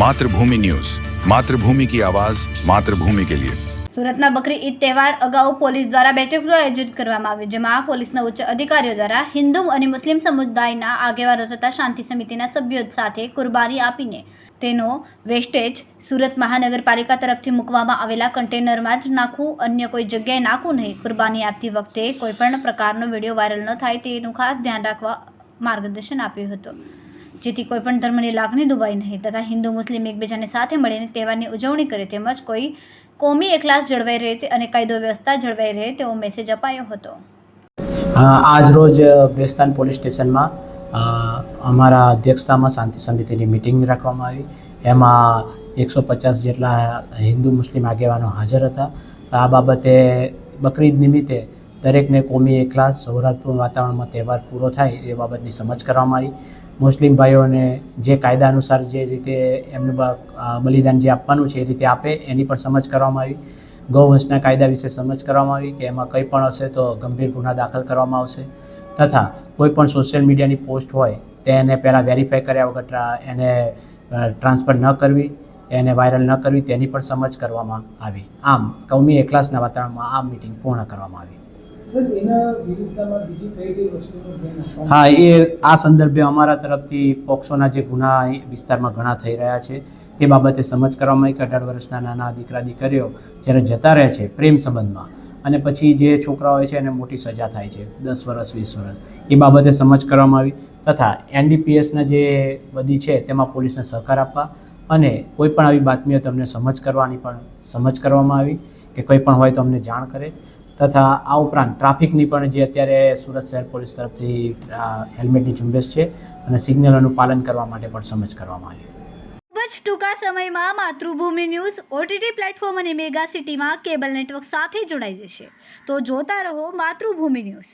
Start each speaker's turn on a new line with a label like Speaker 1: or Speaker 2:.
Speaker 1: Mathrubhumi news. Mathrubhumi કી આવાઝ માતૃભૂમિ કે લિયે.
Speaker 2: સુરતના બકરી ઈદ તહેવાર અગાઉ પોલીસ દ્વારા બેઠકનું આયોજન કરવામાં આવ્યું, જેમાં પોલીસના ઉચ્ચ અધિકારીઓ દ્વારા હિન્દુ અને મુસ્લિમ સમુદાયના આગેવાનો તથા શાંતિ સમિતિના સભ્યો સાથે કુરબાની આપીને તેનો વેસ્ટેજ સુરત મહાનગરપાલિકા તરફથી મૂકવામાં આવેલા કન્ટેનરમાં જ નાખવું, અન્ય કોઈ જગ્યાએ નાખવું નહીં. કુરબાની આપતી વખતે કોઈપણ પ્રકારનો વીડિયો વાયરલ ન થાય તેનું ખાસ ધ્યાન રાખવા માર્ગદર્શન આપ્યું હતું. જેથી કોઈપણ ધર્મની લાગણી દુબાઈ નહીં. તથા હિન્દુ, મુસ્લિમ એકબીજાને સાથે મળીને તહેવારની ઉજવણી કરે તેમજ કોઈ કોમી એકલાસ જળવાઈ રહે અને કાયદો વ્યવસ્થા જળવાઈ રહે તેવો મેસેજ અપાયો હતો.
Speaker 3: આજ રોજ બેસ્તાન પોલીસ સ્ટેશનમાં અમારા અધ્યક્ષતામાં શાંતિ સમિતિની મિટિંગ રાખવામાં આવી. એમાં એકસો પચાસ જેટલા હિન્દુ, મુસ્લિમ આગેવાનો હાજર હતા. આ બાબતે બકરીદ નિમિત્તે દરેકને કોમી એકલાસ સૌરાષ્ટ્ર વાતાવરણમાં તહેવાર પૂરો થાય એ બાબતની સમજ કરવામાં આવી. મુસ્લિમ ભાઈઓને જે કાયદા અનુસાર જે રીતે એમનું બલિદાન જે આપવાનું છે એ રીતે આપે એની પણ સમજ કરવામાં આવી. ગૌવંશના કાયદા વિશે સમજ કરવામાં આવી કે એમાં કંઈ પણ હશે તો ગંભીર ગુના દાખલ કરવામાં આવશે. તથા કોઈ પણ સોશિયલ મીડિયાની પોસ્ટ હોય તેને પહેલાં વેરીફાઈ કર્યા વગર એને ટ્રાન્સફર ન કરવી, એને વાયરલ ન કરવી તેની પણ સમજ કરવામાં આવી. આમ, કૌમી એકલાસના વાતાવરણમાં આ મિટિંગ પૂર્ણ કરવામાં આવી. હા એ આ સંદર્ભે અમારા તરફથી પોક્સોના જે ગુના વિસ્તારમાં ઘણા થઈ રહ્યા છે. તે બાબતે સમજ કરવામાં કે અઢાર વર્ષના નાના દીકરા દીકરીઓ જ્યારે જતા રહે છે પ્રેમ સંબંધમાં અને પછી જે છોકરા હોય છે એને મોટી સજા થાય છે દસ વર્ષ વીસ વર્ષ એ બાબતે સમજ કરવામાં આવી તથા એનડીપીએસના જે બધી છે તેમાં પોલીસને સહકાર આપવા અને કોઈ પણ આવી બાતમીઓ તમને સમજ કરવાની પણ સમજ કરવામાં આવી કે કંઈ પણ હોય તો અમને જાણ કરે. તથા આ ઉપરાંત ટ્રાફિકની પણ જે અત્યારે સુરત શહેર પોલીસ તરફથી હેલ્મેટની ઝુંબેશ છે અને સિગ્નલોનું પાલન કરવા માટે પણ સમજ કરવામાં આવી.
Speaker 2: ખૂબ જ ટૂંકા સમયમાં માતૃભૂમિ ન્યૂઝ ઓટીટી પ્લેટફોર્મ અને મેગા સિટીમાં કેબલ નેટવર્ક સાથે જોડાઈ જશે. તો જોતા રહો માતૃભૂમિ ન્યૂઝ.